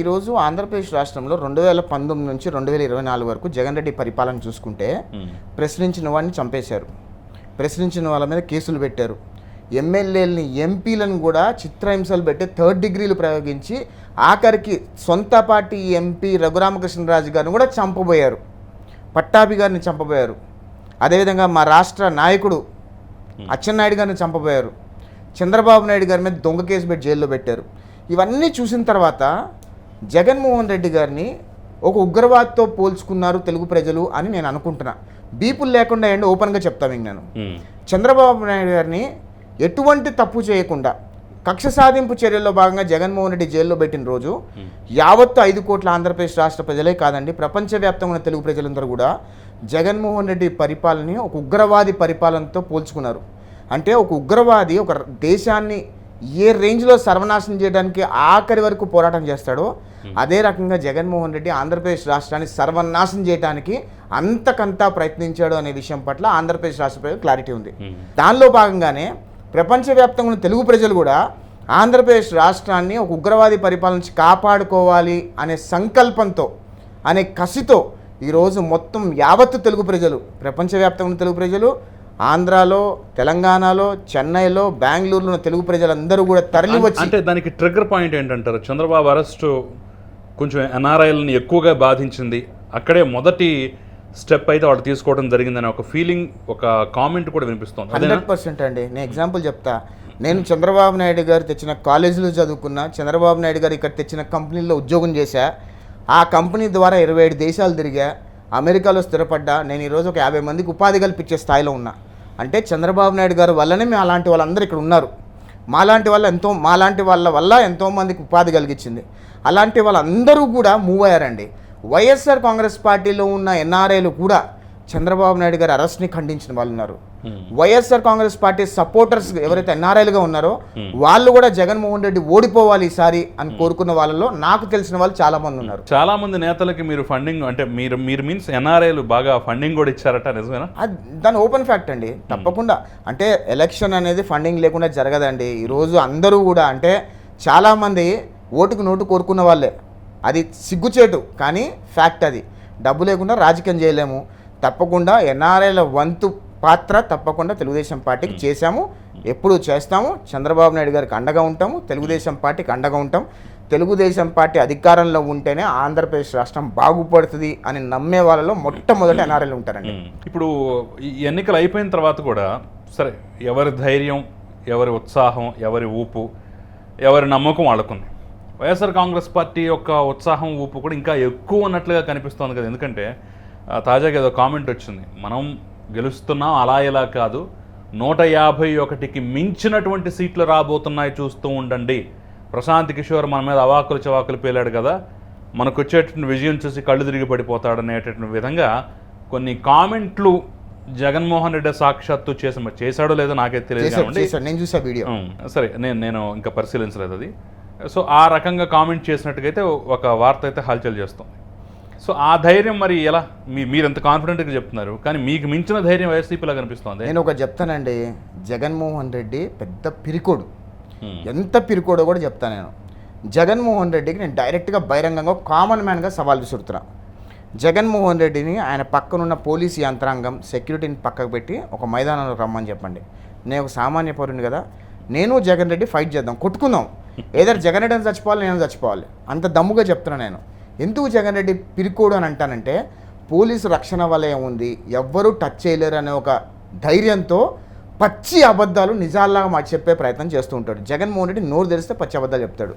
ఈరోజు ఆంధ్రప్రదేశ్ రాష్ట్రంలో రెండు వేల పంతొమ్మిది నుంచి రెండు వేల ఇరవై నాలుగు వరకు జగన్ రెడ్డి పరిపాలన చూసుకుంటే. ప్రశ్నించిన వాడిని చంపేశారు. ప్రశ్నించిన వాళ్ళ మీద కేసులు పెట్టారు. ఎమ్మెల్యేలని ఎంపీలను కూడా చిత్రహింసలు పెట్టి థర్డ్ డిగ్రీలు ప్రయోగించి ఆఖరికి సొంత పార్టీ ఎంపీ రఘురామకృష్ణరాజు గారిని కూడా చంపబోయారు. పట్టాభి గారిని చంపబోయారు. అదేవిధంగా మా రాష్ట్ర నాయకుడు అచ్చెన్నాయుడు గారిని చంపబోయారు. చంద్రబాబు నాయుడు గారి మీద దొంగ కేసు పెట్టి జైల్లో పెట్టారు. ఇవన్నీ చూసిన తర్వాత జగన్మోహన్ రెడ్డి గారిని ఒక ఉగ్రవాదితో పోల్చుకున్నారు తెలుగు ప్రజలు అని నేను అనుకుంటున్నా. బీపులు లేకుండా ఏంటి ఓపెన్గా చెప్తాను ఇంక నేను. చంద్రబాబు నాయుడు గారిని ఎటువంటి తప్పు చేయకుండా కక్ష సాధింపు చర్యల్లో భాగంగా జగన్మోహన్ రెడ్డి జైల్లో పెట్టిన రోజు యావత్తు ఐదు కోట్ల ఆంధ్రప్రదేశ్ రాష్ట్ర ప్రజలే కాదండి ప్రపంచవ్యాప్తంగా ఉన్న తెలుగు ప్రజలందరూ కూడా జగన్మోహన్ రెడ్డి పరిపాలనని ఒక ఉగ్రవాది పరిపాలనతో పోల్చుకున్నారు. అంటే ఒక ఉగ్రవాది ఒక దేశాన్ని ఏ రేంజ్లో సర్వనాశనం చేయడానికి ఆఖరి వరకు పోరాటం చేస్తాడో అదే రకంగా జగన్మోహన్ రెడ్డి ఆంధ్రప్రదేశ్ రాష్ట్రాన్ని సర్వనాశనం చేయడానికి అంతకంతా ప్రయత్నించాడు అనే విషయం పట్ల ఆంధ్రప్రదేశ్ రాష్ట్ర ప్రజలకు క్లారిటీ ఉంది. దానిలో భాగంగానే ప్రపంచవ్యాప్తంగా ఉన్న తెలుగు ప్రజలు కూడా ఆంధ్రప్రదేశ్ రాష్ట్రాన్ని ఒక ఉగ్రవాది పరిపాలన నుంచి కాపాడుకోవాలి అనే సంకల్పంతో అనే కసితో ఈరోజు మొత్తం యావత్తు తెలుగు ప్రజలు ప్రపంచవ్యాప్తంగా ఉన్న తెలుగు ప్రజలు ఆంధ్రాలో తెలంగాణలో చెన్నైలో బెంగళూరులో ఉన్న తెలుగు ప్రజలందరూ కూడా తరలి వచ్చి అంటే దానికి ట్రిగ్గర్ పాయింట్ ఏంటంటారు చంద్రబాబు అరెస్టు కొంచెం ఎన్ఆర్ఐలని ఎక్కువగా బాధించింది. అక్కడే మొదటి స్టెప్ అయితే వాళ్ళు తీసుకోవడం జరిగిందని ఒక ఫీలింగ్ ఒక కామెంట్ కూడా వినిపిస్తుంది. హండ్రెడ్ పర్సెంట్ అండి. నేను ఎగ్జాంపుల్ చెప్తా. నేను చంద్రబాబు నాయుడు గారు తెచ్చిన కాలేజీలో చదువుకున్నా చంద్రబాబు నాయుడు గారు ఇక్కడ తెచ్చిన కంపెనీలో ఉద్యోగం చేశా. ఆ కంపెనీ ద్వారా ఇరవై ఏడు దేశాలు తిరిగా అమెరికాలో స్థిరపడ్డా. నేను ఈరోజు ఒక యాభై మందికి ఉపాధి కల్పించే స్థాయిలో ఉన్నా. అంటే చంద్రబాబు నాయుడు గారు వల్లనే మేము అలాంటి వాళ్ళందరూ ఇక్కడ ఉన్నారు. మాలాంటి వాళ్ళ ఎంతో మాలాంటి వాళ్ళ వల్ల ఎంతోమందికి ఉపాధి కలిగించింది. అలాంటి వాళ్ళందరూ కూడా మూవ్ అయ్యారండి. వైఎస్ఆర్ కాంగ్రెస్ పార్టీలో ఉన్న ఎన్ఆర్ఐలు కూడా చంద్రబాబు నాయుడు గారి అరెస్ట్ని ఖండించిన వాళ్ళు ఉన్నారు. వైఎస్ఆర్ కాంగ్రెస్ పార్టీ సపోర్టర్స్ ఎవరైతే ఎన్ఆర్ఐలుగా ఉన్నారో వాళ్ళు కూడా జగన్మోహన్ రెడ్డి ఓడిపోవాలి ఈసారి అని కోరుకున్న వాళ్ళలో నాకు తెలిసిన వాళ్ళు చాలా మంది ఉన్నారు. చాలా మంది నేతలకి మీరు ఫండింగ్ అంటే మీరు మీరు మీన్స్ ఎన్ఆర్ఐలు బాగా ఫండింగ్ కూడా ఇచ్చారట నిజమేనా? దాని ఓపెన్ ఫ్యాక్ట్ అండి. తప్పకుండా. అంటే ఎలక్షన్ అనేది ఫండింగ్ లేకుండా జరగదండి. ఈరోజు అందరూ కూడా అంటే చాలామంది ఓటుకు నోటు కోరుకున్న వాళ్ళే. అది సిగ్గుచేటు కానీ ఫ్యాక్ట్ అది. డబ్బు లేకుండా రాజకీయం చేయలేము. తప్పకుండా ఎన్ఆర్ఐల వంతు పాత్ర తప్పకుండా తెలుగుదేశం పార్టీకి చేశాము. ఎప్పుడు చేస్తాము? చంద్రబాబు నాయుడు గారికి అండగా ఉంటాము. తెలుగుదేశం పార్టీకి అండగా ఉంటాం. తెలుగుదేశం పార్టీ అధికారంలో ఉంటేనే ఆంధ్రప్రదేశ్ రాష్ట్రం బాగుపడుతుంది అని నమ్మే వాళ్ళలో మొట్టమొదటి ఎన్ఆర్ఐలు ఉంటారండి. ఇప్పుడు ఈ ఎన్నికలు అయిపోయిన తర్వాత కూడా సరే ఎవరి ధైర్యం ఎవరి ఉత్సాహం ఎవరి ఊపు ఎవరి నమ్మకం వాళ్ళకుంది. వైఎస్ఆర్ కాంగ్రెస్ పార్టీ యొక్క ఉత్సాహం ఊపు కూడా ఇంకా ఎక్కువ ఉన్నట్లుగా కనిపిస్తోంది కదా. ఎందుకంటే తాజాగా ఏదో కామెంట్ వచ్చింది. మనం గెలుస్తున్నాం అలా ఇలా కాదు. నూట యాభై ఒకటికి మించినటువంటి సీట్లు రాబోతున్నాయి చూస్తూ ఉండండి. ప్రశాంత్ కిషోర్ మన మీద అవాకులు చవాకులు పేలాడు కదా. మనకు వచ్చేటువంటి విజయం చూసి కళ్ళు తిరిగి పడిపోతాడు అనేటటువంటి విధంగా కొన్ని కామెంట్లు జగన్మోహన్ రెడ్డి సాక్షాత్తు చేసి మరి చేశాడో లేదో నాకే తెలియదు నేను చూసా వీడియో. సరే నేను నేను ఇంకా పరిశీలించలేదు అది. సో ఆ రకంగా కామెంట్ చేసినట్టుగైతే ఒక వార్త అయితే హల్చల్ చేస్తుంది. సో ఆ ధైర్యం మరి ఎలా? మీ మీరు ఎంత కాన్ఫిడెంట్గా చెప్తున్నారు? కానీ మీకు మించిన ధైర్యం వైసీపీలా కనిపిస్తోంది. నేను ఒక చెప్తానండి. జగన్మోహన్ రెడ్డి పెద్ద పిరికోడు. ఎంత పిరికోడో కూడా చెప్తాను నేను. జగన్మోహన్ రెడ్డికి నేను డైరెక్ట్గా బహిరంగంగా కామన్ మ్యాన్గా సవాల్ విసురుతున్నా. జగన్మోహన్ రెడ్డిని ఆయన పక్కనున్న పోలీస్ యంత్రాంగం సెక్యూరిటీని పక్కకు పెట్టి ఒక మైదానంలో రమ్మని చెప్పండి. నేను ఒక సామాన్య పౌరుని కదా. నేను జగన్ రెడ్డి ఫైట్ చేద్దాం కొట్టుకుందాం. ఏదైనా జగన్ రెడ్డి అని చచ్చిపోవాలి నేను చచ్చిపోవాలి. అంత దమ్ముగా చెప్తున్నా నేను. ఎందుకు జగన్ రెడ్డి పిరుకోడు అని అంటానంటే పోలీసు రక్షణ వలయం ఉంది ఎవ్వరూ టచ్ చేయలేరు అనే ఒక ధైర్యంతో పచ్చి అబద్ధాలు నిజాల్లాగా మాకు చెప్పే ప్రయత్నం చేస్తూ ఉంటాడు. జగన్మోహన్ రెడ్డి నోరు తెరిస్తే పచ్చి అబద్ధాలు చెప్తాడు.